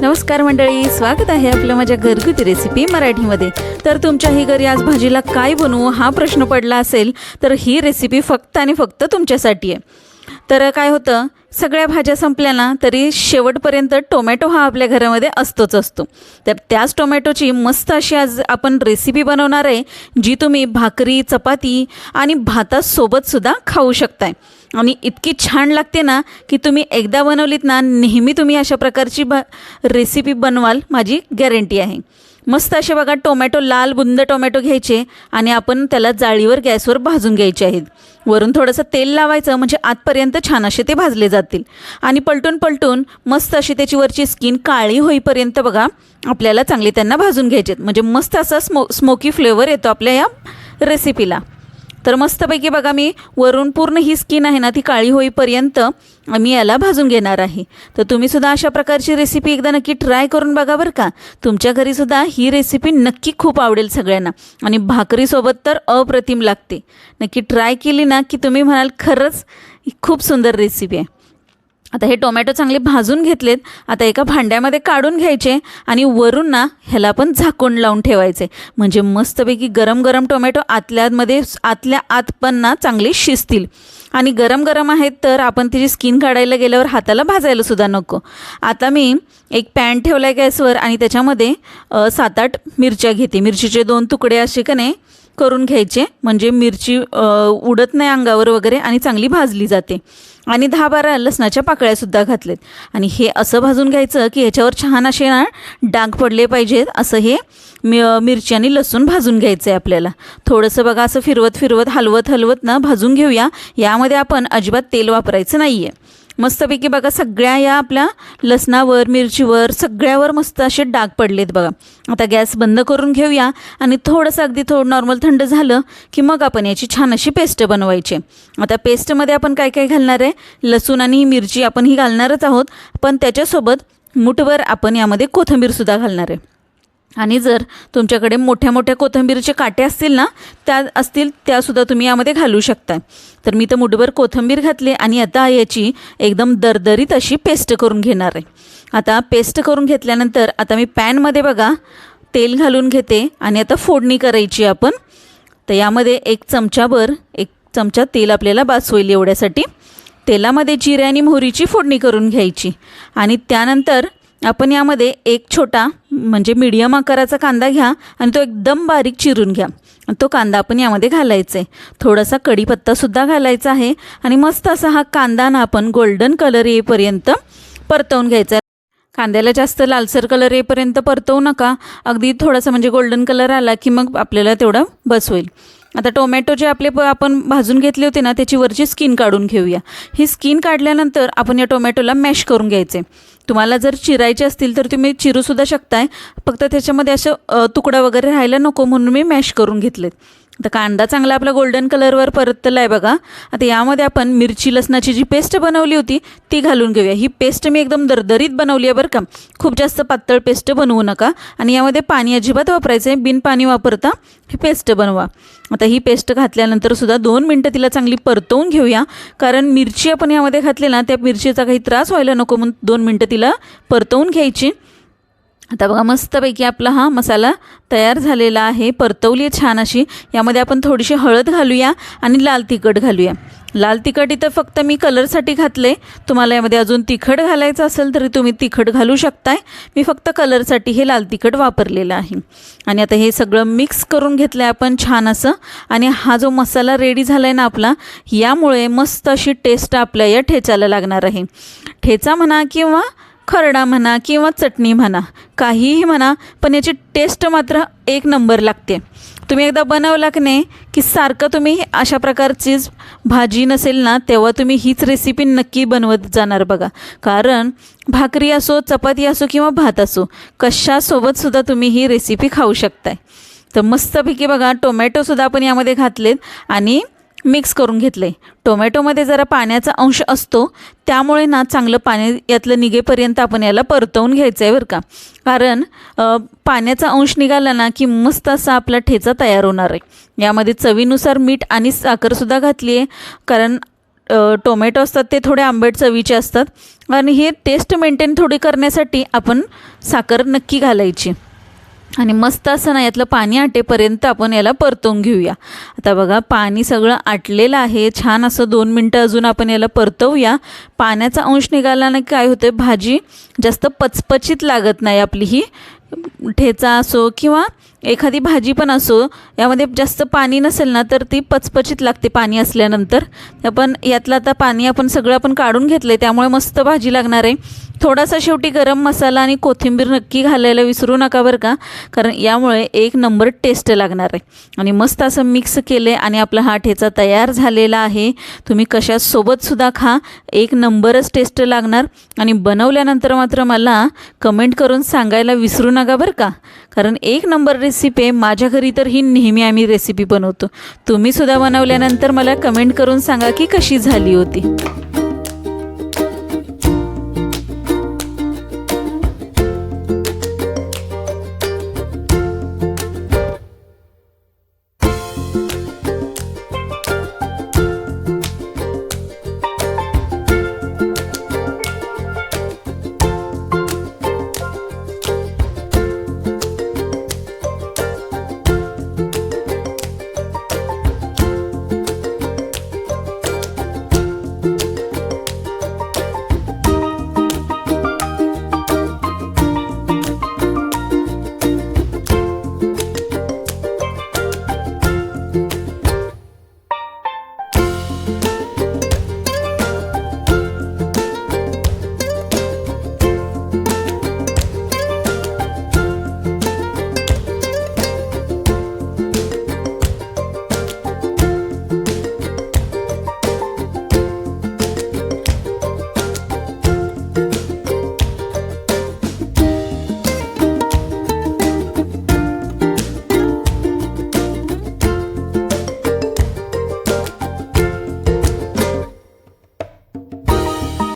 नमस्कार मंडळी स्वागत आहे आपलं माझ्या घरगुती रेसिपी मराठीमध्ये. तर तुमच्याही घरी आज भाजीला काय बनवू हा प्रश्न पडला असेल तर ही रेसिपी फक्त आणि फक्त तुमच्यासाठी आहे. तर काय होतं सगळ्या भाज्या संपल्या ना तरी शेवटपर्यंत टोमॅटो हा आपल्या घरामध्ये असतोच असतो. तर त्याच टोमॅटोची मस्त अशी आज आपण रेसिपी बनवणार आहे जी तुम्ही भाकरी चपाती आणि भातासोबतसुद्धा खाऊ शकताय. आणि इतकी छान लागते ना की तुम्ही एकदा बनवलीत ना नेहमी तुम्ही अशा प्रकारची ब रेसिपी बनवाल माझी गॅरंटी आहे. मस्त असे बघा टोमॅटो लाल बुंद टोमॅटो घ्यायचे आणि आपण त्याला जाळीवर गॅसवर भाजून घ्यायचे आहेत. वरून थोडंसं तेल लावायचं म्हणजे आतपर्यंत छान असे ते भाजले जातील. आणि पलटून पलटून मस्त अशी त्याची वरची स्किन काळी होईपर्यंत बघा आपल्याला चांगली त्यांना भाजून घ्यायचे आहेत. म्हणजे मस्त असा स्मो स्मोकी फ्लेवर येतो आपल्या या रेसिपीला तर मस्तपैकी बघा मी वरून पूर्ण ही स्किन आहे ना ती काळी होईपर्यंत मी याला भाजून घेणार आहे. तर तुम्हीसुद्धा अशा प्रकारची रेसिपी एकदा नक्की ट्राय करून बघा बरं का. तुमच्या घरीसुद्धा ही रेसिपी नक्की खूप आवडेल सगळ्यांना. आणि भाकरीसोबत तर अप्रतिम लागते. नक्की ट्राय केली ना की तुम्ही म्हणाल खरंच खूप सुंदर रेसिपी आहे. आता हे टोमॅटो चांगले भाजून घेतलेत. आता एका भांड्यामध्ये काढून घ्यायचे आणि वरून ना ह्याला पण झाकून लावून ठेवायचे. म्हणजे मस्तपैकी गरम गरम टोमॅटो आतल्यामध्ये आतल्या आत पण ना चांगले शिजतील. आणि गरम गरम आहेत तर आपण तिची स्किन काढायला गेल्यावर हाताला भाजायला सुद्धा नको. आता मी एक पॅन ठेवला आहे गॅसवर आणि त्याच्यामध्ये सात आठ मिरच्या घेते. मिरचीचे दोन तुकडे असे का नाही करून घ्यायचे. म्हणजे मिरची उडत नाही अंगावर वगैरे आणि चांगली भाजली जाते. आणि दहा बारा लसणाच्या पाकळ्यासुद्धा घातलेत. आणि हे असं भाजून घ्यायचं की ह्याच्यावर छान असे ना डाग पडले पाहिजेत असं हे मि मिरची आणि लसूण भाजून घ्यायचं आहे आपल्याला. थोडंसं बघा असं फिरवत फिरवत हलवत हलवत ना भाजून घेऊया. यामध्ये आपण अजिबात तेल वापरायचं नाही आहे मस्तपैकी बघा सगळ्या या आपल्या लसणावर मिरचीवर सगळ्यावर मस्त असे डाग पडलेत बघा. आता गॅस बंद करून घेऊया आणि थोडंसं अगदी थोडं नॉर्मल थंड झालं की मग आपण याची छान अशी पेस्ट बनवायची. आता पेस्टमध्ये आपण काय काय घालणार आहे? लसूण आणि मिरची आपण ही घालणारच आहोत पण त्याच्यासोबत मुठभर आपण यामध्ये कोथिंबीरसुद्धा घालणार आहे. आणि जर तुमच्याकडे मोठ्या मोठ्या कोथिंबीरचे काटे असतील ना त्या असतील त्यासुद्धा तुम्ही यामध्ये घालू शकता तर मी तर मुठभर कोथिंबीर घातली आणि आता याची एकदम दरदरीत अशी पेस्ट करून घेणार आहे. आता पेस्ट करून घेतल्यानंतर आता मी पॅनमध्ये बघा तेल घालून घेते आणि आता फोडणी करायची आपण. तर यामध्ये एक चमचाभर एक चमचा तेल आपल्याला बास होईल एवढ्यासाठी. तेलामध्ये जिरे आणि मोहरीची फोडणी करून घ्यायची. आणि त्यानंतर आपण यामध्ये एक छोटा म्हणजे मीडियम आकाराचा कांदा घ्या आणि तो एकदम बारीक चिरून घ्या. तो कांदा आपण यामध्ये घालायचा आहे थोडासा कढीपत्तासुद्धा घालायचा आहे आणि मस्त असा हा कांदा ना आपण गोल्डन कलर येईपर्यंत परतवून घ्यायचा. आहे कांद्याला जास्त लालसर कलर येईपर्यंत परतवू नका. अगदी थोडासा म्हणजे गोल्डन कलर आला की मग आपल्याला तेवढं बस होईल. आता टोमॅटो जे आपले प आपण भाजून घेतले होते ना त्याची वरची स्किन काढून घेऊया. ही स्किन काढल्यानंतर आपण या टोमॅटोला मॅश करून घ्यायचे. तुम्हाला जर चिरायचे असतील तर तुम्ही चिरूसुद्धा शकताय. फक्त त्याच्यामध्ये असं तुकडा वगैरे राहायला नको म्हणून मी मॅश करून घेतलेत. आता कांदा चांगला आपला गोल्डन कलरवर परतला आहे बघा. आता यामध्ये आपण मिरची लसणाची जी पेस्ट बनवली होती ती घालून घेऊया. ही पेस्ट मी एकदम दरदरीत बनवली आहे बरं का. खूप जास्त पातळ पेस्ट बनवू नका. आणि यामध्ये पाणी अजिबात वापरायचं आहे बिन पाणी वापरता ही पेस्ट बनवा. आता ही पेस्ट घातल्यानंतर सुद्धा दोन मिनटं तिला चांगली परतवून घेऊया. कारण मिरची आपण यामध्ये घातली ना त्या मिरचीचा काही त्रास व्हायला नको म्हणून दोन मिनटं तिला परतवून घ्यायची. आता बघा मस्तपैकी आपला हा मसाला तयार झालेला आहे. परतवली आहे छान अशी. यामध्ये आपण थोडीशी हळद घालूया आणि लाल तिखट घालूया. लाल तिखट इथं फक्त मी कलरसाठी घातले तुम्हाला यामध्ये अजून तिखट घालायचं असेल तरी तुम्ही तिखट घालू शकताय. मी फक्त कलरसाठी हे लाल तिखट वापरलेलं आहे. आणि आता हे सगळं मिक्स करून घेतलं आहे आपण छान असं. आणि हा जो मसाला रेडी झाला आहे ना आपला यामुळे मस्त अशी टेस्ट आपल्या या ठेचाला लागणार आहे. ठेचा म्हणा किंवा खरडा म्हणा किंवा चटणी म्हणा काहीही म्हणा पण याची टेस्ट मात्र एक नंबर लागते. तुम्ही एकदा बनवला की नाही की सारखं तुम्ही अशा प्रकारचीच भाजी नसेल ना तेव्हा तुम्ही हीच रेसिपी नक्की बनवत जाणार बघा. कारण भाकरी असो चपाती असो किंवा भात असो कशासोबतसुद्धा तुम्ही ही रेसिपी खाऊ शकताय. तर मस्तपैकी बघा टोमॅटोसुद्धा आपण यामध्ये घातलेत आणि मिक्स करून घेतलं आहे टोमॅटोमध्ये जरा पाण्याचा अंश असतो त्यामुळे ना चांगलं पाणी यातलं निघेपर्यंत आपण याला परतवून घ्यायचं आहे बरं का. कारण पाण्याचा अंश निघाला ना की मस्त असा आपला ठेचा तयार होणार आहे. यामध्ये चवीनुसार मीठ आणि साखरसुद्धा घातली आहे कारण टोमॅटो असतात ते थोडे आंबट चवीचे असतात. आणि हे टेस्ट मेंटेन थोडी करण्यासाठी आपण साखर नक्की घालायची. आणि मस्त असं ना यातलं पाणी आटेपर्यंत आपण याला परतवून घेऊया. आता बघा पाणी सगळं आटलेलं आहे. छान असं दोन मिनटं अजून आपण याला परतवूया. पाण्याचा अंश निघाला ना काय होतं भाजी जास्त पचपचीत लागत नाही आपली ही. ठेचा असो किंवा एखादी भाजी पण असो यामध्ये जास्त पाणी नसेल ना तर ती पचपचीत लागते पाणी असल्यानंतर. आपण यातलं आता पाणी आपण सगळं आपण काढून घेतलं आहे त्यामुळे मस्त भाजी लागणार आहे. थोडासा शेवटी गरम मसाला आणि कोथिंबीर नक्की घालायला विसरू नका बरं का कारण यामुळे एक नंबर टेस्ट लागणार आहे. आणि मस्त असं मिक्स केलं आहे आणि आपला हा ठेचा तयार झालेला आहे. तुम्ही कशासोबतसुद्धा खा एक नंबरच टेस्ट लागणार. आणि बनवल्यानंतर मात्र मला कमेंट करून सांगायला विसरू नका बरं का? कारण एक नंबर रेसिपी आहे माझ्या घरी तर ही नेहमी आम्ही रेसिपी बनवतो. तुम्हीसुद्धा बनवल्यानंतर मला कमेंट करून सांगा की कशी झाली होती.